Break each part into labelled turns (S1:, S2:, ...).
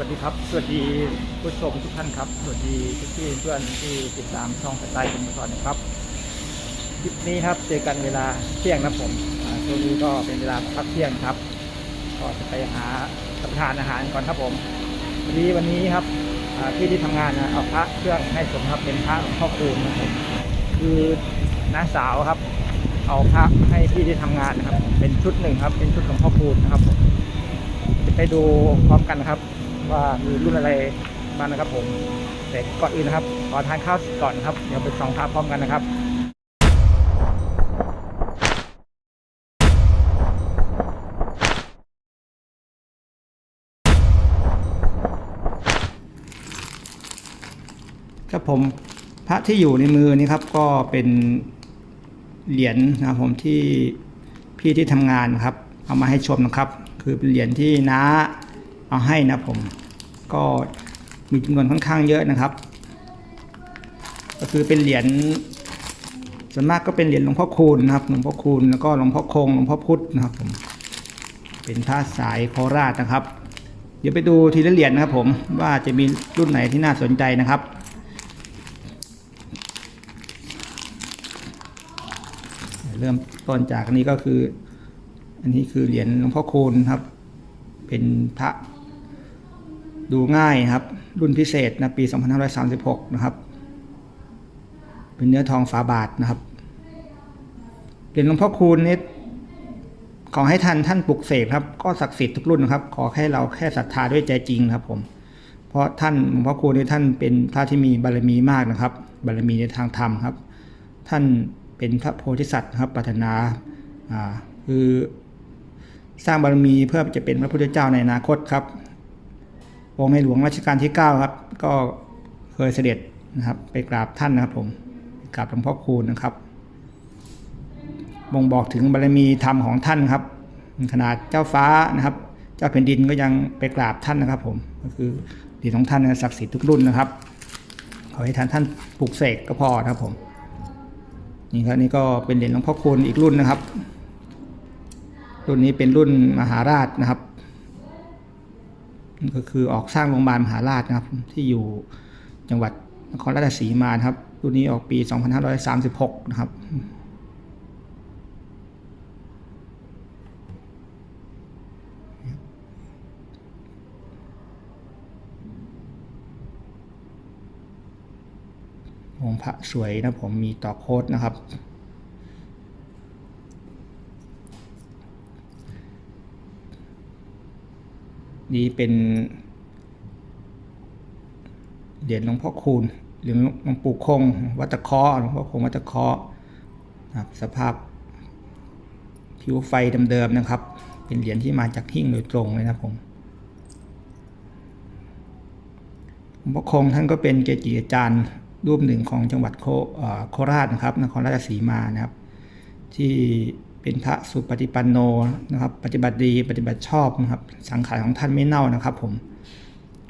S1: วัสดีครับ สวัสดีผู้ชมทุกท่านครับ สวัสดีพี่เพื่อนที่ติดตามช่องสไตล์เป็นมาก่อนนะครับ คลิปนี้ครับ เจอกันเวลาเที่ยงนะผมช่วงนี้ก็เป็นเวลาพักเที่ยงครับ ก็จะไปหารับประทานอาหารก่อนครับผม วันนี้วันนี้ครับที่ที่ทำงานนะเอาพระเครื่องให้ผมครับเป็นพระหลวงพ่อคูณนะผมคือน้าสาวครับ เอาพระให้พี่ที่ทำงานนะครับ เป็นชุดหนึ่งครับ เป็นชุดหลวงพ่อคูณนะครับจะไปดูพร้อมกันนะครับ ว่ามีรุ่นอะไรบ้างนะครับผมแต่ก่อนอื่นนะครับขอทานข้าวก่อนครับ เดี๋ยวไปส่องพระพร้อมกันนะครับครับผมพระที่อยู่ในมือนี่ครับก็เป็นเหรียญนะครับผมที่พี่ที่ทำงานครับ เอามาให้ชมนะครับ คือเป็นเหรียญที่น้าเอาให้นะผม ก็มีจำนวนค่อนข้างเยอะนะครับ ก็คือเป็นเหรียญส่วนมากก็เป็นเหรียญหลวงพ่อคูณนะครับหลวงพ่อคูณแล้วก็หลวงพ่อคงหลวงพ่อพุธนะครับผมเป็นพระสายโคราชนะครับ เดี๋ยวไปดูทีละเหรียญนะครับผมว่าจะมีรุ่นไหนที่น่าสนใจนะครับเริ่มต้นจากนี้ก็คือ อันนี้คือเหรียญหลวงพ่อคูณครับ เป็นพระ ดูง่ายครับ รุ่นพิเศษนะปี 2536 นะครับ เป็นเนื้อทองฝาบาทนะครับเหรียญหลวงพ่อคูณนี่ขอให้ท่านท่านปลุกเสกครับ ก็ศักดิ์สิทธิ์ทุกรุ่นนะครับ ขอแค่เราแค่ศรัทธาด้วยใจจริงครับ ผม เพราะท่านหลวงพ่อคูณนี่ท่านเป็นพระที่มีบารมีมากนะครับ บารมีในทางธรรมครับ ท่านเป็นพระโพธิสัตว์ครับปรารถนาอ่าคือสร้างบารมีเพื่อจะเป็นพระพุทธเจ้าในอนาคตครับ องค์ในหลวงรัชกาลที่9ครับ ก็เคยเสด็จนะครับ ไปกราบท่านนะครับผมกราบหลวงพ่อคูณนะครับบ่งบอกถึงบารมีธรรมของท่านครับ ขนาดเจ้าฟ้านะครับ เจ้าแผ่นดินก็ยังไปกราบท่านนะครับ ผมก็คือเหรีของท่านนะศักดิ์สิทธิ์ทุกรุ่นนะครับ ขอให้ท่านท่านปลุกเสกก็พอนะครับผมนี่ครับนี่ก็เป็นเหรียญหลวงพ่อคูณอีกรุ่นนะครับ รุ่นนี้เป็นรุ่นมหาราชนะครับ ก็คือออกสร้างโรงพยาบาลมหาราชนะครับ ที่อยู่จังหวัดนครราชสีมาครับรุ่นนี้ออกปี 2536 นะครับองค์พระสวยนะผมมีต่อโคดนะครับ นี่เป็นเหรียญหลวงพ่อคูณหรียญหลวงปู่คง วัตะคอหลวงพ่อคงวัตะคอครับสภาพผิวไฟเดิมๆนะครับ เป็นเหรียญที่มาจากหิ้งโดยตรงเลยนะผมหลวงพ่อคงท่านก็เป็นเกจิอาจารย์รูปหนึ่งของจังหวัดโคโคราชนะครับนครราชสีมานะครับ ที่ เป็นพระสุปฏิปันโนนะครับ ปฏิบัติดีปฏิบัติชอบนะครับ สังขารของท่านไม่เน่านะครับ ผม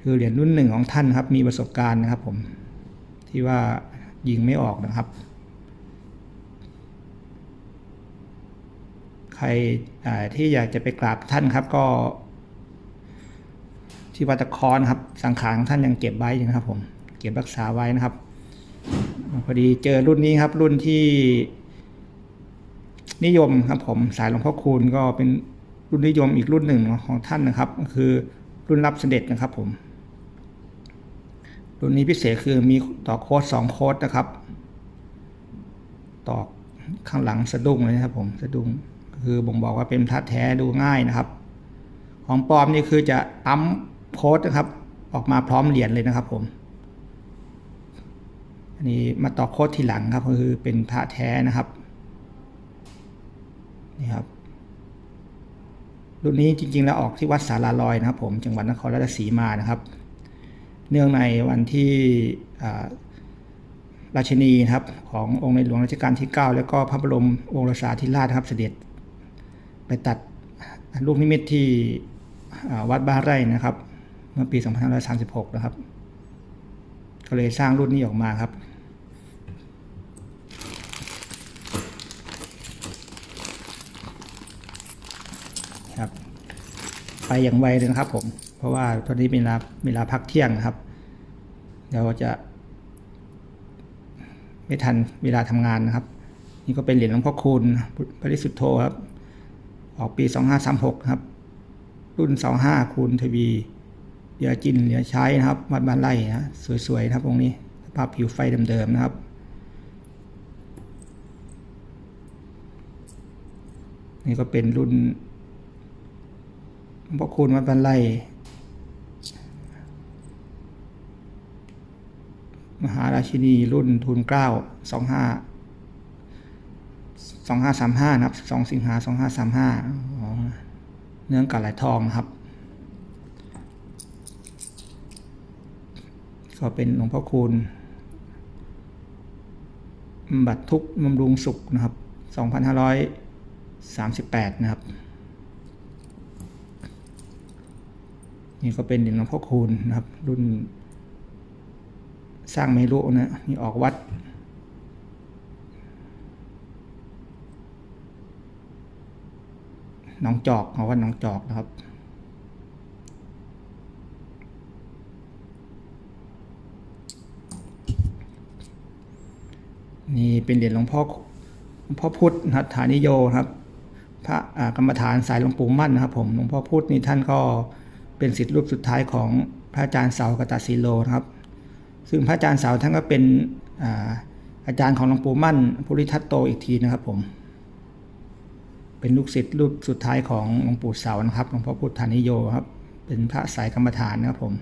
S1: คือเหรียญรุ่นหนึ่งของท่านครับ มีประสบการณ์นะครับ ผม ที่ว่ายิงไม่ออกนะครับ ใครที่อยากจะไปกราบท่านครับก็ ที่วัดตะคอนครับ สังขารของท่านยังเก็บไว้อยู่นะครับ ผม เก็บรักษาไว้นะครับพอดีเจอรุ่นนี้ครับรุ่นที่ นิยมครับผมสายหลวงพ่อคูณก็เป็นรุ่นนิยมอีกรุ่นหนึ่งของท่านนะครับ ก็คือรุ่นรับเสด็จนะครับผมรุ่นนี้พิเศษคือมีต่อโค้ดสองโค้ดนะครับตอกข้างหลังสะดุ้งเลยนะครับผมสะดุ้งคือบ่งบอกว่าเป็นพระแท้ดูง่ายนะครับ ของปลอมนี่คือจะปั๊มโค้ดนะครับ ออกมาพร้อมเหรียญเลยนะครับ ผมอันนี้มาต่อโค้ดทีหลังครับก็คือเป็นพระแท้นะครับ นี่ครับ รุ่นนี้จริงๆ แล้วออกที่วัดสาราลอยนะครับ ผมจังหวัดนครราชสีมานะครับ เนื่องในวันที่ราชินีนะครับ ขององค์ในหลวงรัชกาลที่ 9 แล้วก็พระบรมโอรสาธิราชครับเสด็จ ไปตัดลูกนิมิตที่วัดบ้านไร่นะครับ เมื่อปี 2536 นะครับ ก็เลยสร้างรุ่นนี้ออกมาครับ ครับ ไปอย่างไวเลยนะครับ ผม เพราะว่าตอนนี้เป็นเวลาเวลาพักเที่ยงครับ เดี๋ยวจะ ไม่ทันเวลาทำงานนะครับ นี่ก็เป็นเหรียญหลวงพ่อคูณปริสุทธโธครับ ออกปี2536ครับ รุ่น25คูณทวีเหลือจินเหลือใช้นะครับวัดบ้านไร่นะสวยๆนะครับองค์นี้สภาพผิวไฟเดิมๆนะครับนี่ก็เป็นรุ่น หลวงพ่อคูณวัดบ้านไร่มหาราชินีรุ่นทุนเกล้าสองห้าสองห้าสามห้านะครับสองสิงหาสองห้าสามห้าเนื่องกับไหลทองนะครับ ก็เป็นหลวงพ่อคูณบำบัดทุกบำรุงสุขนะครับสองพันห้าร้อยสามสิบแปดนะครับ นี่ก็เป็นเหรียญหลวงพ่อคูณนะครับ รุ่น สร้างไม่รู้นะนี่ออกวัดหนองจอกเอาวัดหนองจอกนะครับนี่เป็นเหรียญหลวงพ่อหลวงพ่อพุธนะครับฐานิโยครับ พระกรรมฐานสายหลวงปู่มั่นนะครับ ผมหลวงพ่อพุทธนี่ท่านก็ เป็นศิษย์รูปสุดท้ายของพระอาจารย์เสากตาสีโลนะครับ ซึ่งพระอาจารย์เสาท่านก็เป็นอาอาจารย์ของหลวงปู่มั่นภูริทัตโตอีกทีนะครับผม เป็นลูกศิษย์รูปสุดท้ายของหลวงปู่เสานะครับหลวงพ่อพุทธานิโยครับ เป็นพระสายกรรมฐานนะครับผม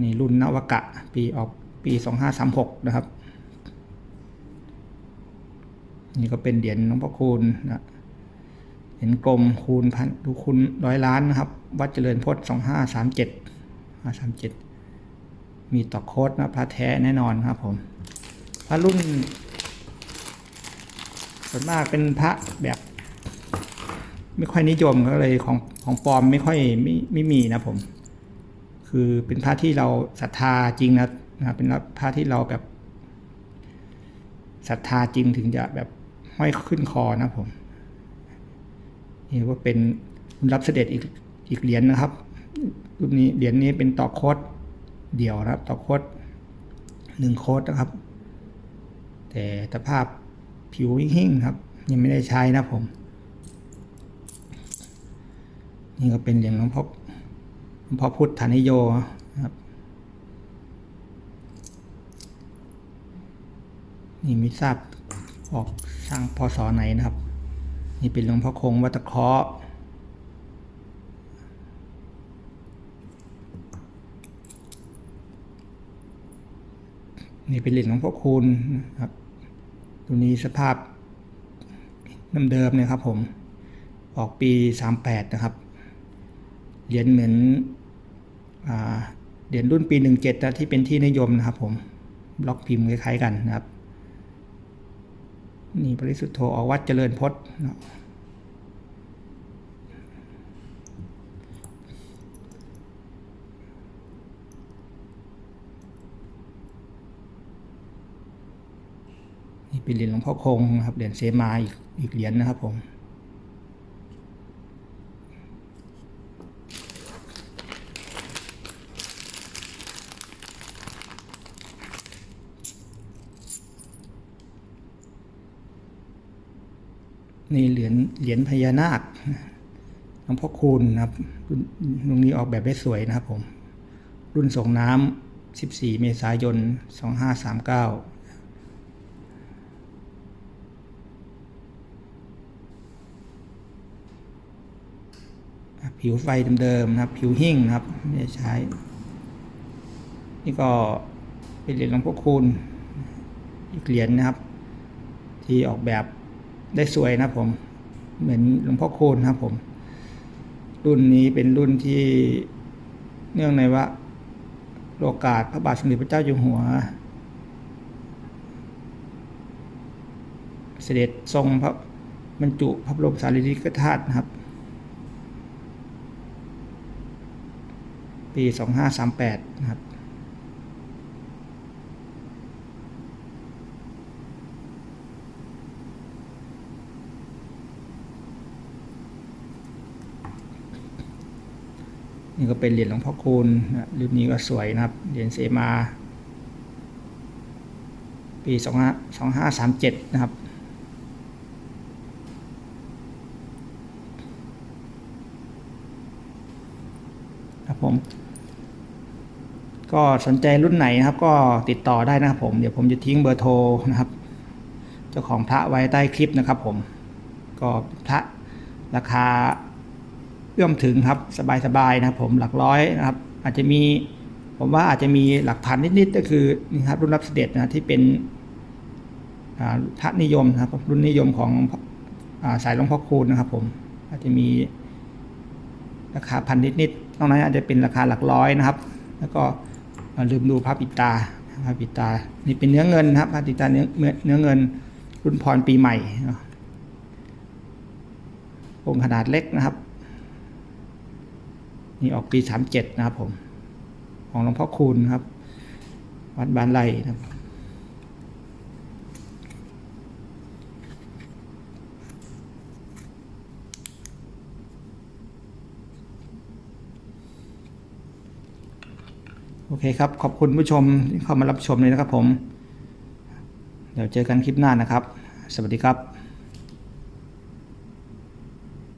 S1: นี่รุ่นนวกะปีออกปี 2536 นะครับ นี่ก็เป็นเหรียญหลวงพ่อคูณนะ เหรียญกลมคูณพันดูคูณร้อยล้านนะครับ วัดเจริญพจน์2537 537มีต่อโคดนะพระแท้แน่นอนครับผม พระรุ่นส่วนมากเป็นพระแบบ ไม่ค่อยนิยมก็เลยของของปลอมไม่ค่อยไม่ไม่มีนะผม คือเป็นพระที่เราศรัทธาจริงนะนะเป็นพระที่เราแบบศรัทธาจริงถึงจะแบบห้อยขึ้นคอนะผม นี่ก็เป็นรับเสด็จอีกอีกเหรียญนะครับรุ่นนี้เหรียญนี้เป็นต่อโคดเดี่ยวนะครับ ต่อโคดหนึ่งโคดนะครับ แต่สภาพผิวหิ่งครับ ยังไม่ได้ใช้นะผม นี่ก็เป็นเหรียญหลวงพ่อหลวงพ่อพุทธานิโยครับนี่ไม่ทราบออกสร้างพศไหนนะครับ นี่เป็นหลวงพ่อคงวัตะเคราะนี่เป็นเหรียญหลวงพ่อคูณครับ ตัวนี้สภาพน้ำเดิมเนี่ยครับผม ออกปี 38 นะครับ เหรียญเหมือนอเหรียญรุ่นปี 17นะที่เป็นที่นิยมนะครับผม บล็อกพิมพ์คล้ายๆกันนะครับ นี่ปริสุทธโธออกวัดเจริญพจน์นี่เป็นเหรียญหลวงพ่อคงนะครับเหรียญเสมาอีกอีกเหรียญนะครับผม นี่เหรียญเหรียญพญานาคหลวงพ่อคูณนะครับรุ่นรุ่นนี้ออกแบบได้สวยนะครับผม รุ่นส่งน้ำ14 เมษายน 2539ผิวไฟเดิมๆนะครับ ผิวหิ่งนะครับไม่ได้ใช้ นี่ก็เป็นเหรียญหลวงพ่อคูณอีกเหรียญนะครับ ที่ออกแบบ ได้สวยนะผม เหมือนหลวงพ่อคูณนะครับผม รุ่นนี้เป็นรุ่นที่เนื่องในว่าโอกาสพระบาทสมเด็จพระเจ้าอยู่หัว เสด็จทรงพระบรรจุพระบรมสารีริกธาตุนะครับ ปี 2538 นะครับ ป นี่ก็เป็นเหรียญหลวงพ่อคูณนะรุ่นนี้ก็สวยนะครับ เหรียญเสมา ปี25 2537นะครับ ครับผม ก็สนใจรุ่นไหนนะครับ ก็ติดต่อได้นะครับผม เดี๋ยวผมจะทิ้งเบอร์โทรนะครับ เจ้าของพระไว้ใต้คลิปนะครับผม ก็พระราคา เอื้อมถึงครับสบายๆนะครับผมหลักร้อยนะครับ อาจจะมีผมว่าอาจจะมีหลักพันนิดๆก็คือนี่ครับรุ่นรับเสด็จนะที่เป็นอ่านิยมนะครับ รุ่นนิยมของอาสายหลวงพ่อคูณนะครับ ผมอาจจะมีราคาพันนิดๆนอกนั้นอาจจะเป็นราคาหลักร้อยนะครับ แล้วก็ลืมดูพระปิตาพระปิตา นี่เป็นเนื้อเงินนะครับพระปิตาเนื้อเนื้อเงิน รุ่นพรปีใหม่องค์ขนาดเล็กนะครับ นี่ออกปีสามเจ็ดนะครับผม ของหลวงพ่อคูณครับ วัดบ้านไรนะครับ โอเคครับ ขอบคุณผู้ชมที่เข้ามารับชมเลยนะครับผม เดี๋ยวเจอกันคลิปหน้านะครับ สวัสดีครับ